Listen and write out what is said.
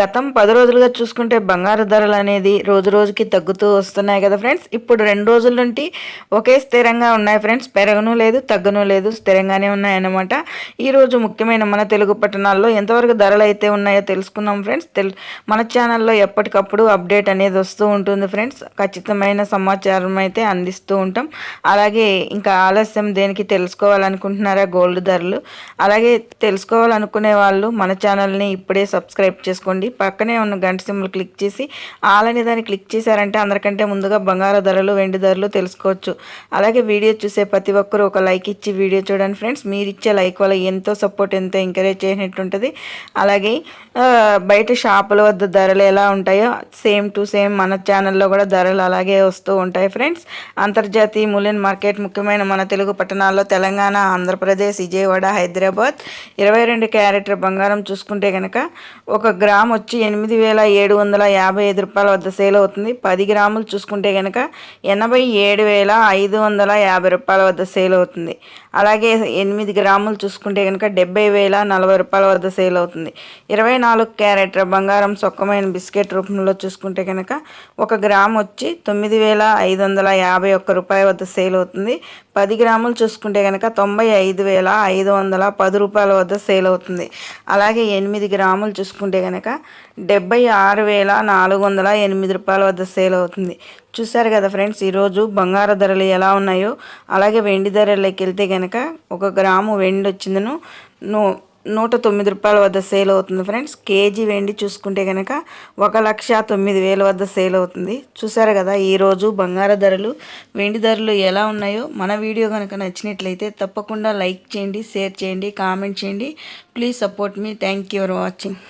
గతం పది రోజులుగా చూసుకుంటే బంగారు ధరలు అనేది రోజు రోజుకి తగ్గుతూ వస్తున్నాయి కదా ఫ్రెండ్స్. ఇప్పుడు రెండు రోజుల నుండి ఒకే స్థిరంగా ఉన్నాయి ఫ్రెండ్స్. పెరగను లేదు తగ్గను లేదు స్థిరంగానే ఉన్నాయన్నమాట. ఈరోజు ముఖ్యమైన మన తెలుగు పట్టణాల్లో ఎంతవరకు ధరలు అయితే ఉన్నాయో తెలుసుకుందాం ఫ్రెండ్స్. తెలు మన ఛానల్లో ఎప్పటికప్పుడు అప్డేట్ అనేది వస్తూ ఉంటుంది ఫ్రెండ్స్. ఖచ్చితమైన సమాచారం అయితే అందిస్తూ ఉంటాం. అలాగే ఇంకా ఆలస్యం దేనికి తెలుసుకోవాలనుకుంటున్నారా గోల్డ్ ధరలు? అలాగే తెలుసుకోవాలనుకునే వాళ్ళు మన ఛానల్ని ఇప్పుడే సబ్స్క్రైబ్ చేసుకోండి పక్కనే ఉన్న గంట సింబల్ క్లిక్ చేసి ఆల్ అనే దాన్ని క్లిక్ చేశారంటే అందరికంటే ముందుగా బంగారు ధరలు వెండి ధరలు తెలుసుకోవచ్చు. అలాగే వీడియో చూసే ప్రతి ఒక్కరూ ఒక లైక్ ఇచ్చి వీడియో చూడండి ఫ్రెండ్స్. మీరు ఇచ్చే లైక్ వల్ల ఎంతో సపోర్ట్ ఎంతో ఎంకరేజ్ చేసినట్టు ఉంటుంది అలాగే బయట షాపుల వద్ద ధరలు ఎలా ఉంటాయో సేమ్ టు సేమ్ మన ఛానల్లో కూడా ధరలు అలాగే వస్తూ ఉంటాయి ఫ్రెండ్స్. అంతర్జాతీయ మూల్యం మార్కెట్ ముఖ్యమైన మన తెలుగు పట్టణాల్లో తెలంగాణ ఆంధ్రప్రదేశ్ విజయవాడ హైదరాబాద్. ఇరవై రెండు క్యారెట్ బంగారం చూసుకుంటే కనుక ఒక గ్రామ్ వచ్చి ఎనిమిది వేల ఏడు వందల యాభై ఐదు రూపాయల వద్ద సేల్ అవుతుంది. పది గ్రాములు చూసుకుంటే కనుక ఎనభై ఏడు వేల ఐదు వందల యాభై రూపాయల వద్ద సేల్ అవుతుంది. అలాగే ఎనిమిది గ్రాములు చూసుకుంటే కనుక డెబ్బై వేల నలభై రూపాయల వద్ద సేల్ అవుతుంది. ఇరవై నాలుగు క్యారెట్ల బంగారం సొక్కమైన బిస్కెట్ రూపంలో చూసుకుంటే కనుక ఒక గ్రామ్ వచ్చి తొమ్మిది వేల ఐదు వందల యాభై ఒక్క రూపాయ వద్ద సేల్ అవుతుంది. పది గ్రాములు చూసుకుంటే కనుక తొంభై ఐదు వేల ఐదు వందల పది రూపాయల వద్ద సేల్ అవుతుంది. అలాగే ఎనిమిది గ్రాములు చూసుకుంటే కనుక డెబ్బై ఆరు వేల నాలుగు వందల ఎనిమిది రూపాయల వద్ద సేల్ అవుతుంది. చూసారు కదా ఫ్రెండ్స్ ఈరోజు బంగారు ధరలు ఎలా ఉన్నాయో? అలాగే వెండి ధరలోకి వెళ్తే కనుక ఒక గ్రాము వెండి వచ్చిందను నూ నూట తొమ్మిది రూపాయల వద్ద సేల్ అవుతుంది ఫ్రెండ్స్. కేజీ వెండి చూసుకుంటే కనుక ఒక లక్ష తొమ్మిది వేల వద్ద సేల్ అవుతుంది. చూసారు కదా ఈరోజు బంగారు ధరలు వెండి ధరలు ఎలా ఉన్నాయో? మన వీడియో కనుక నచ్చినట్లయితే తప్పకుండా లైక్ చేయండి షేర్ చేయండి కామెంట్ చేయండి. Please support me. Thank you for watching.